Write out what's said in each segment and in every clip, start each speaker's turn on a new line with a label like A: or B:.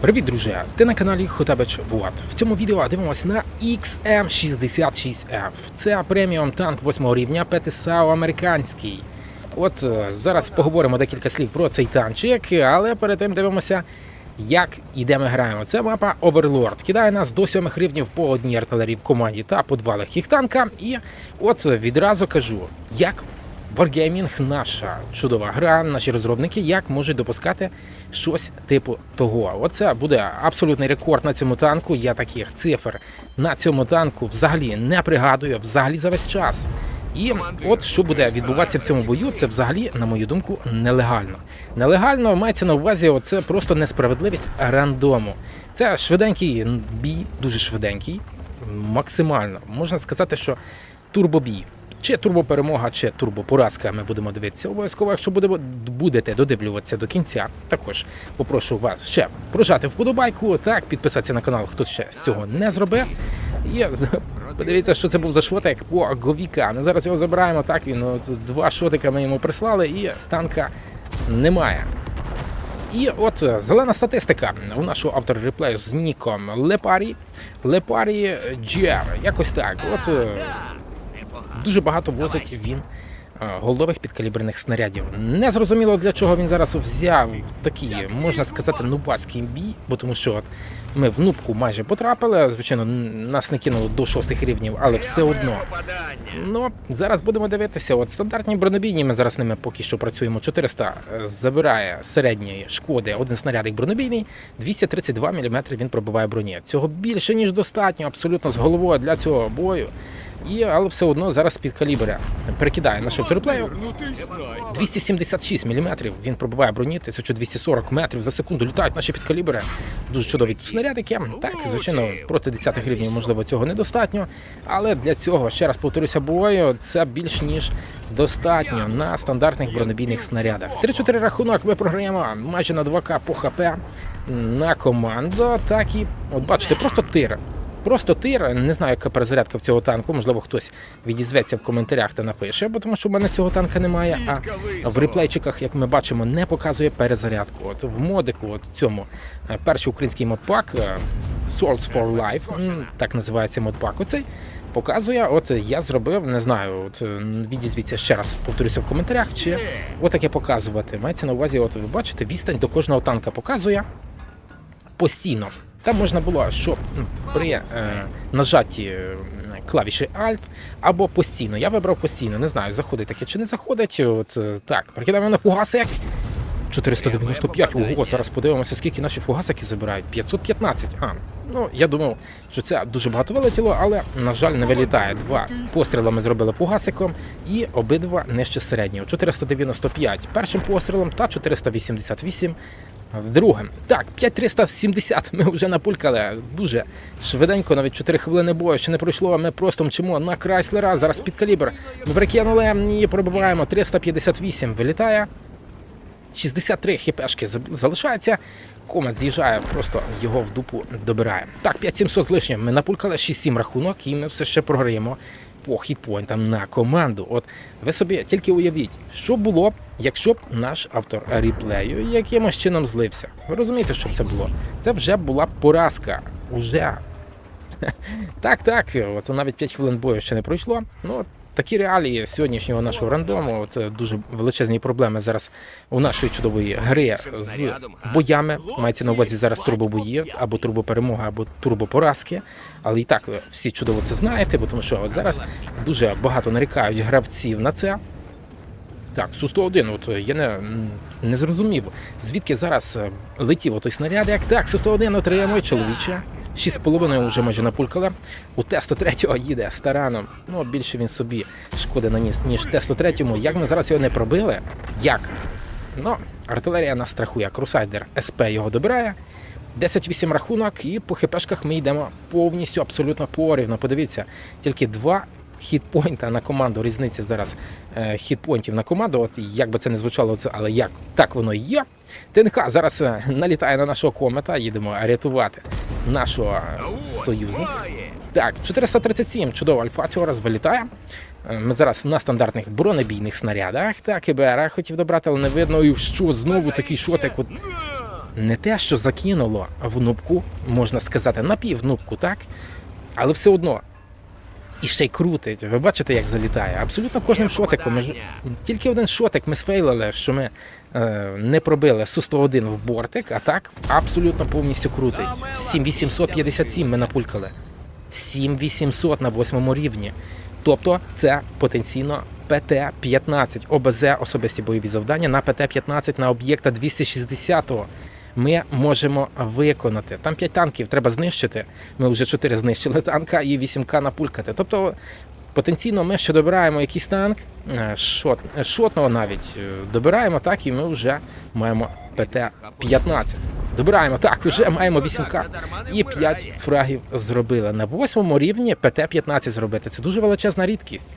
A: Привіт, друзі! Ти на каналі Хотабич Вот. В цьому відео дивимося на XM66F. Це преміум танк 8 рівня ПТСАУ американський. От е, зараз поговоримо декілька слів про цей танчик, але перед тим дивимося, як і де ми граємо. Це мапа Overlord. Кидає нас до 7 рівнів по одній артилерії в команді та по два легких танка. І от відразу кажу, як Wargaming наша чудова гра, наші розробники, як можуть допускати щось типу того. Оце буде абсолютний рекорд на цьому танку. Я таких цифр на цьому танку взагалі не пригадую, взагалі за весь час. І от що буде відбуватися в цьому бою, це взагалі, на мою думку, нелегально. Нелегально мається на увазі, оце просто несправедливість рандому. Це швиденький бій, дуже швиденький, максимально. Можна сказати, що турбобій. Чи турбоперемога, чи турбопоразка. Ми будемо дивитися. Обов'язково, якщо будемо, будете додивлюватися до кінця, також попрошу вас ще прожати вподобайку, так, підписатися на канал, хто ще цього не зробив. І подивіться, що це був за шотик по Говіка. Ми зараз його забираємо. Так, він два шотика ми йому прислали, і танка немає. І от зелена статистика у нашого автора реплею з ніком Лепарі. Лепарі GR. Якось так. От е, дуже багато возить він е, голдових підкаліберних снарядів. Не зрозуміло для чого він зараз взяв такий, можна сказати, нубацький бій, бо тому що от ми в нубку майже потрапили. Звичайно, нас не кинуло до шостих рівнів, але все одно. Ну, зараз будемо дивитися. От стандартні бронебійні, ми зараз ними поки що працюємо. 400 забирає середньої шкоди один снарядик бронебійний, 232 мм він пробиває броні. Цього більше ніж достатньо, абсолютно з головою для цього бою. І, але все одно зараз під калібра перекидає на шифтерплею. 276 мм він пробиває броні, 1240 метрів за секунду літають наші підкалібри. Дуже чудові снарядики. Так, звичайно, проти 10 рівнів, можливо, цього недостатньо. Але для цього, ще раз повторюся, бою, це більш ніж достатньо на стандартних бронебійних снарядах. 3-4 рахунок ми програємо майже на 2К по ХП на команду. Так і, от бачите, просто тир. Просто тир, не знаю, яка перезарядка в цього танку. Можливо, хтось відізветься в коментарях та напише, бо тому що в мене цього танка немає. А в реплейчиках, як ми бачимо, не показує перезарядку. От в модику, от цьому е, перший український модпак е, Swords for Life, так називається модпак. Оцей показує. От я зробив, не знаю, от е, відізвіться ще раз, повторюся в коментарях, чи отаке показувати. Мається на увазі, от ви бачите, відстань до кожного танка показує постійно. Там можна було, що при е, нажатті е, клавіші Alt або постійно. Я вибрав постійно, не знаю, заходить таке чи не заходить. От е, так, прикидаємо на фугасик. 495, ого, зараз подивимося, скільки наші фугасики забирають. 515. А, ну я думав, що це дуже багато вилетіло, але, на жаль, не вилітає. Два постріли ми зробили фугасиком і обидва нижче середнього. 495 першим пострілом та 488 Другим. Так, 5370 ми вже напулькали дуже швиденько, навіть 4 хвилини бою ще не пройшло. Ми просто мчимо на Крайслера. Зараз під калібр. Ми прикинули і пробиваємо. 358 вилітає. 63 хіпешки залишається. Комет з'їжджає, просто його в дупу добирає. Так, 5700 з лишнім. Ми напулькали 6-7 рахунок, і ми все ще програємо по хітпойнтам на команду. От ви собі тільки уявіть, що було б, якщо б наш автор ріплею якимось чином злився. Ви розумієте, що б це було? Це вже була поразка. Уже. Так, так, от навіть 5 хвилин бою ще не пройшло. Ну, такі реалії сьогоднішнього нашого рандому. От е, дуже величезні проблеми зараз у нашої чудової гри з боями. Мається на увазі зараз турбобої, або турбоперемога, або турбопоразки. Але і так ви всі чудово це знаєте, бо тому що от зараз дуже багато нарікають гравців на це. Так, Су-101, от е, я не, не зрозумів, звідки зараз е, летів той снаряд. Як так, Су-101 отримує чоловіче. 6,5 вже майже напулькали. У Т-103 їде стараном. Ну, більше він собі шкоди наніс, ніж Т-103. Як ми зараз його не пробили? Як? Ну, артилерія нас страхує. Крусайдер СП його добирає. 10-8 рахунок, і по хпшках ми йдемо повністю абсолютно порівно. Подивіться, тільки два хітпойнта на команду. Різниця зараз е, хітпойнтів на команду. От як би це не звучало, але як так воно є. ТНХ зараз е, налітає на нашого комета. Їдемо рятувати нашого союзника. Так, 437, чудово, альфа цього раз вилітає. Е, Ми зараз на стандартних бронебійних снарядах. Так, і хотів добрати, але не видно, і що знову такий шотик. От не те, що закинуло в нубку, можна сказати, напівнубку, так? Але все одно. І ще й крутить. Ви бачите, як залітає. Абсолютно кожним шотиком. Ми ж... Тільки один шотик ми сфейлили, що ми е, не пробили Су-101 в бортик, а так абсолютно повністю крутить. 7857 ми напулькали. 7800 на восьмому рівні. Тобто це потенційно ПТ-15 ОБЗ особисті бойові завдання на ПТ-15 на об'єкта 260-го. Ми можемо виконати. Там 5 танків треба знищити. Ми вже 4 знищили танка і 8К напулькати. Тобто потенційно ми ще добираємо якийсь танк, е, шот, е, шотного навіть е, добираємо так, і ми вже маємо ПТ-15. Добираємо так, вже маємо 8К. І 5 фрагів зробили. На восьмому рівні ПТ-15 зробити. Це дуже величезна рідкість.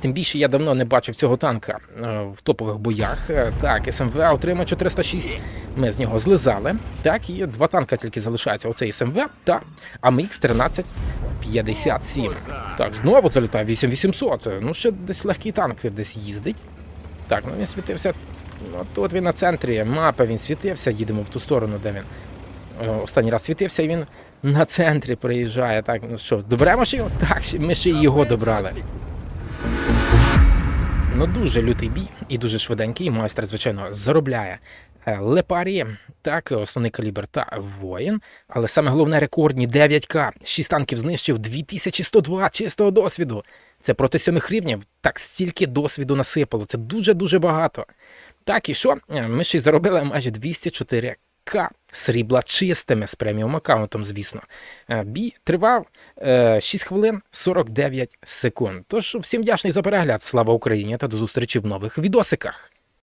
A: Тим більше я давно не бачив цього танка е, в топових боях. Е, Так, СМВ отримав 406. Ми з нього злизали. Так, і два танка тільки залишаються. Оцей СМВ та АМХ 1357. Так, знову залітає 8800. Ну, ще десь легкий танк десь їздить. Так, ну він світився. Ну, тут він на центрі мапи, він світився, їдемо в ту сторону, де він е, останній раз світився, і він на центрі приїжджає. Так, ну що, доберемо ж його? Так, ми ще його добрали. Ну, дуже лютий бій і дуже швиденький. Майстер, звичайно, заробляє е, лепарі, так, основний калібр та воїн. Але саме головне рекордні 9К. 6 танків знищив 2102 чистого досвіду. Це проти сьомих рівнів. Так стільки досвіду насипало. Це дуже-дуже багато. Так, і що? Е, Ми ще й заробили майже 204 К срібла чистими з преміум аккаунтом, звісно. Е, Бій тривав е, 6 хвилин 49 секунд. Тож всім вдячний за перегляд. Слава Україні та до зустрічі в нових відосиках.